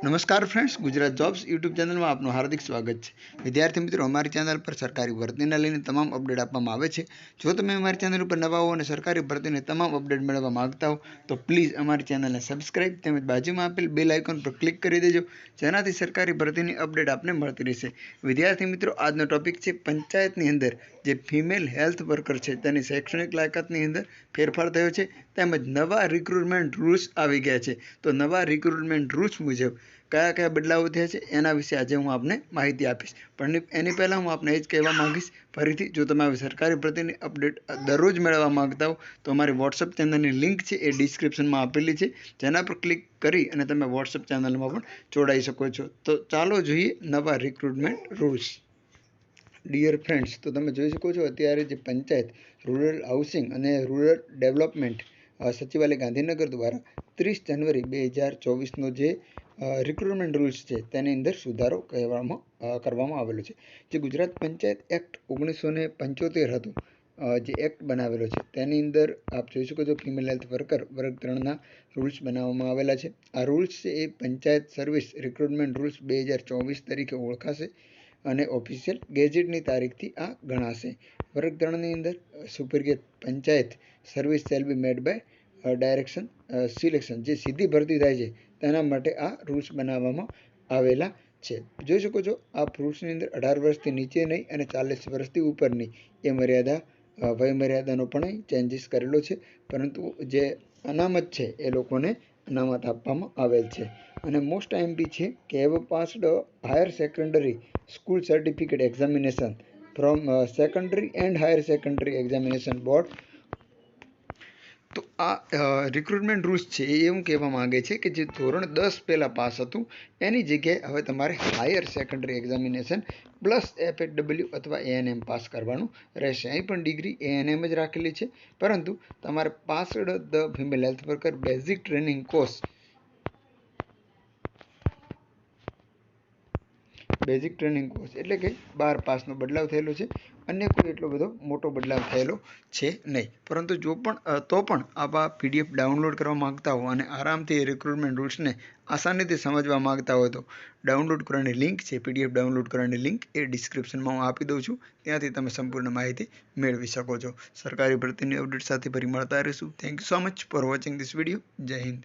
નમસ્કાર friends Gujarat jobs YouTube ચેનલમાં આપનું હાર્દિક સ્વાગત છે. વિદ્યાર્થી મિત્રો, અમારી ચેનલ પર સરકારી ભરતીને લઈને તમામ અપડેટ આપવામાં આવે છે. જો તમે અમારી ચેનલ ઉપર નવા હો અને સરકારી ભરતીને તમામ અપડેટ મેળવવા માંગતા હો, તો પ્લીઝ અમારી ચેનલને સબસ્ક્રાઇબ તેમજ બાજુમાં આપેલ બેલ આઇકોન પર ક્લિક કરી દેજો, જેનાથી સરકારી ભરતીની અપડેટ આપને મળતી રહેશે. વિદ્યાર્થી મિત્રો, આજનો ટોપિક છે પંચાયતની અંદર જે ફિમેલ હેલ્થ વર્કર છે, તેની શૈક્ષણિક લાયકાતની અંદર ફેરફાર થયો છે, તેમજ નવા રિક્રુટમેન્ટ રૂલ્સ આવી ગયા છે. તો નવા રિક્રુટમેન્ટ રૂલ્સ મુજબ કયા કયા બદલાવો થયા છે એના વિશે આજે હું આપને માહિતી આપીશ. પણ એની પહેલાં હું આપને એ જ કહેવા માગીશ, ફરીથી જો તમે આવી સરકારી પ્રતિની અપડેટ દરરોજ મેળવવા માંગતા હો, તો અમારી વોટ્સઅપ ચેનલની લિંક છે એ ડિસ્ક્રિપ્શનમાં આપેલી છે, જેના પર ક્લિક કરી અને તમે વોટ્સઅપ ચેનલમાં પણ જોડાઈ શકો છો. તો ચાલો જોઈએ નવા રિક્રુટમેન્ટ રૂલ્સ ડિયર ફ્રેન્ડ્સ તો તમે જોઈ શકો છો અત્યારે જે પંચાયત રૂરલ હાઉસિંગ અને રૂરલ ડેવલપમેન્ટ સચિવાલય ગાંધીનગર દ્વારા ત્રીસ જાન્યુઆરી બે હજાર ચોવીસનો જે રિક્રુટમેન્ટ રૂલ્સ છે, તેની અંદર સુધારો કહેવામાં કરવામાં આવેલો છે. જે ગુજરાત પંચાયત એક્ટ ઓગણીસો ને પંચોતેર હતું જે એક્ટ બનાવેલો છે, તેની અંદર આપ જોઈ શકો છો ફિમેલ હેલ્થ વર્કર વર્ગ ત્રણના રૂલ્સ બનાવવામાં આવેલા છે. આ રૂલ્સ છે એ પંચાયત સર્વિસ રિક્રુટમેન્ટ રૂલ્સ બે હજાર ચોવીસ તરીકે ઓળખાશે અને ઓફિશિયલ ગેજેટની તારીખથી આ ગણાશે. વર્ગ ત્રણની અંદર સુપરગેટ panchayat service shall be made by direction selection જે સીધી ભરતી થાય છે તેના માટે આ રૂલ્સ બનાવવામાં આવેલા છે. જોઈ શકો છો, આ રૂલ્સની અંદર અઢાર વર્ષથી નીચે નહીં અને ચાલીસ વર્ષથી ઉપરની એ મર્યાદા વયમર્યાદાનો પણ ચેન્જીસ કરેલો છે. પરંતુ જે અનામત છે એ લોકોને અનામત આપવામાં આવેલ છે. અને મોસ્ટ આઈએમપી છે કે have passed higher secondary school certificate examination from secondary and higher secondary examination board આ રિક્રુટમેન્ટ રૂલ્સ છે એ એવું કહેવા માગે છે કે જે ધોરણ દસ પહેલાં પાસ હતું, એની જગ્યાએ હવે તમારે higher secondary examination plus F W અથવા એએનએમ પાસ કરવાનું રહેશે. અહીં પણ ડિગ્રી એએનએમ જ રાખેલી છે, પરંતુ તમારે passed the female health worker basic training course basic training course એટલે કે બાર પાસનો બદલાવ થયેલો છે. અન્ય કોઈ એટલો બધો મોટો બદલાવ થયેલો છે નહીં. પરંતુ જો પણ તો પણ આવા પીડીએફ ડાઉનલોડ કરવા માગતા હો અને આરામથી રિક્રુટમેન્ટ રૂલ્સને આસાનીથી સમજવા માગતા હોય તો ડાઉનલોડ કરવાની લિંક છે. પીડીએફ ડાઉનલોડ કરવાની લિંક એ ડિસ્ક્રિપ્શનમાં હું આપી દઉં છું. ત્યાંથી તમે સંપૂર્ણ માહિતી મેળવી શકો છો. સરકારી ભરતીની અપડેટ સાથે ફરી મળતા રહીશું. Thank you so much for watching this video Jai Hind.